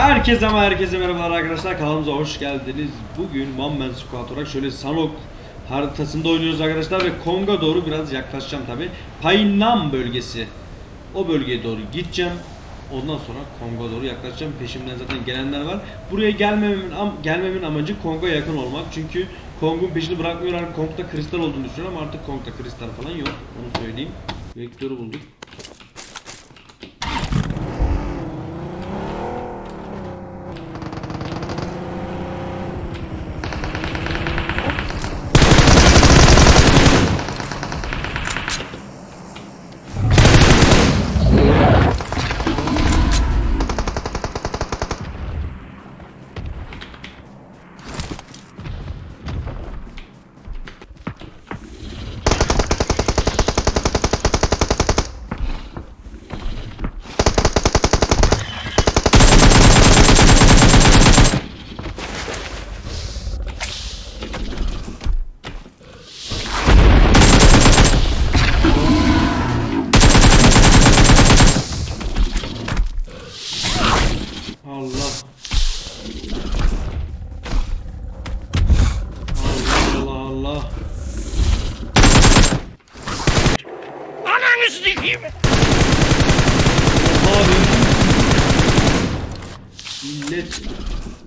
Herkese ama herkese merhabalar arkadaşlar kanalımıza hoş geldiniz. Bugün One Man Squad olarak şöyle Sanok haritasında oynuyoruz arkadaşlar ve Kong'a doğru biraz yaklaşacağım tabi. Paynam bölgesi. O bölgeye doğru gideceğim. Ondan sonra Kong'a doğru yaklaşacağım. Peşimden zaten gelenler var. Buraya gelmememin am- gelmemin amacı Kong'a yakın olmak. Çünkü Kong'un peşini bırakmıyorlar. Kong'da kristal olduğunu düşünüyorum ama artık Kong'da kristal falan yok. Onu söyleyeyim. Vektörü bulduk. Millet.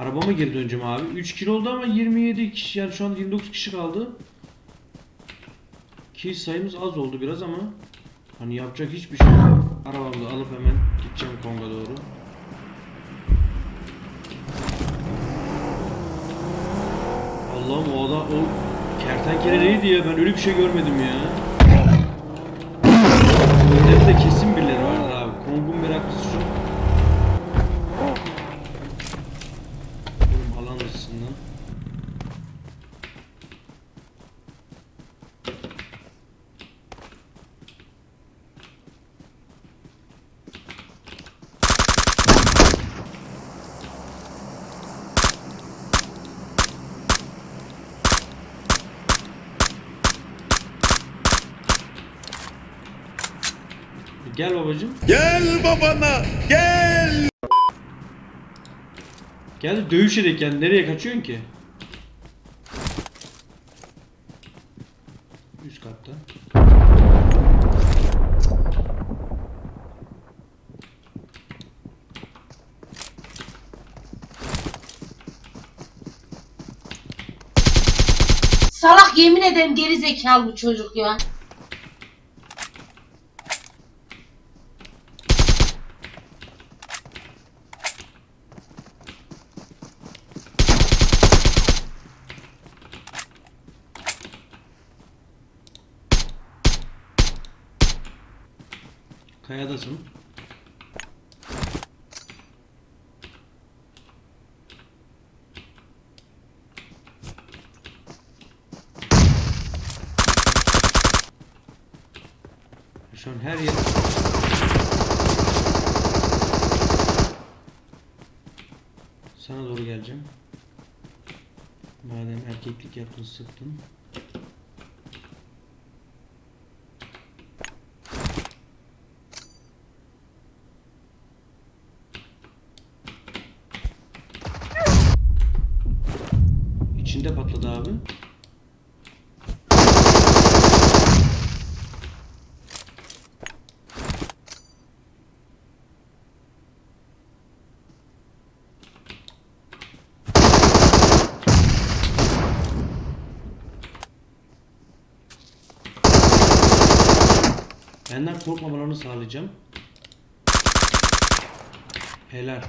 Arabama geri döneceğim abi. 3 kilo oldu ama 27 kişi yani şu an 29 kişi kaldı. Ki sayımız az oldu biraz ama hani yapacak hiçbir şey yok. Arabamı da alıp hemen gideceğim Kong'a doğru. Allah'ım o adam o kertenkele neydi ya ben öyle bir şey görmedim ya. Önlerinde kesin birileri vardır abi. Kong'un meraklısı şu. Oğlum alan dışından. Gel babacım. Gel babana gel. Gel de dövüş edek yani nereye kaçıyorsun ki? Üst katta. Salak yemin ederim geri zekalı bu çocuk ya. Kayadasın. Şu an her yer Sana doğru geleceğim. Madem erkeklik yaptın sıktın. Benden korkmamalarını sağlayacağım. Helal.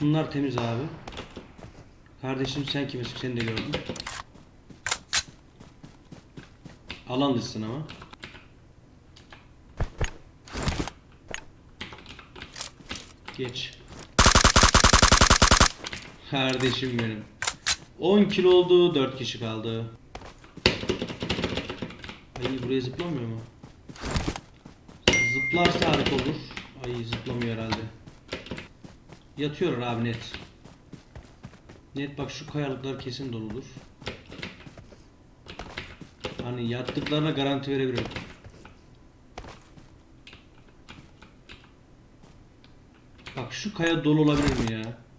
Bunlar temiz abi. Kardeşim sen kimisin? Seni de gördüm. Alan dışsın ama. Geç. Kardeşim benim. 10 kilo oldu, 4 kişi kaldı. Ay buraya zıplamıyor mu? Zıplarsa harika olur. Ay zıplamıyor herhalde. Yatıyor abi net. Net bak şu kayalıklar kesin doludur. Hani yattıklarına garanti verebilirim. Bak şu kaya dolu olabilir mi ya?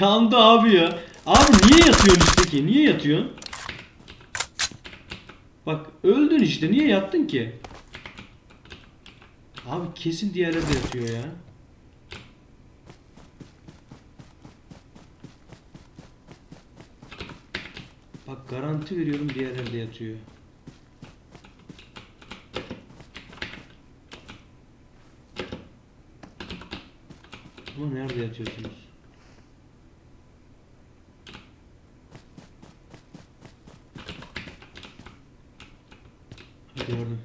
Yandı abi ya. Abi niye yatıyorsun işte? Niye yatıyorsun? Bak öldün işte. Niye yattın ki? Abi kesin diğerleri de yatıyor ya. Bak garanti veriyorum diğerleri de yatıyor. Ama nerede yatıyorsunuz? Gördüm.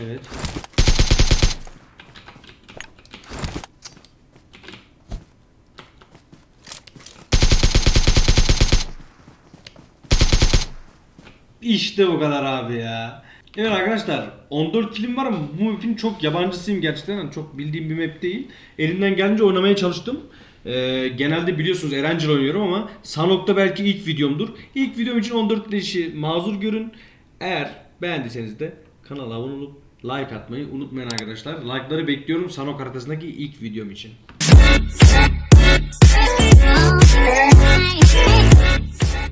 Evet. İşte bu kadar abi ya. Evet arkadaşlar 14 kilim var ama bu map'in çok yabancısıyım gerçekten. Hani çok bildiğim bir map değil. Elimden gelince oynamaya çalıştım. Ee, genelde biliyorsunuz Erangel oynuyorum ama Sanok'ta belki ilk videomdur. İlk videom için 14 leşi mazur görün. Eğer beğendiyseniz de kanala abone olup like atmayı unutmayın arkadaşlar. Like'ları bekliyorum Sanok haritasındaki ilk videom için.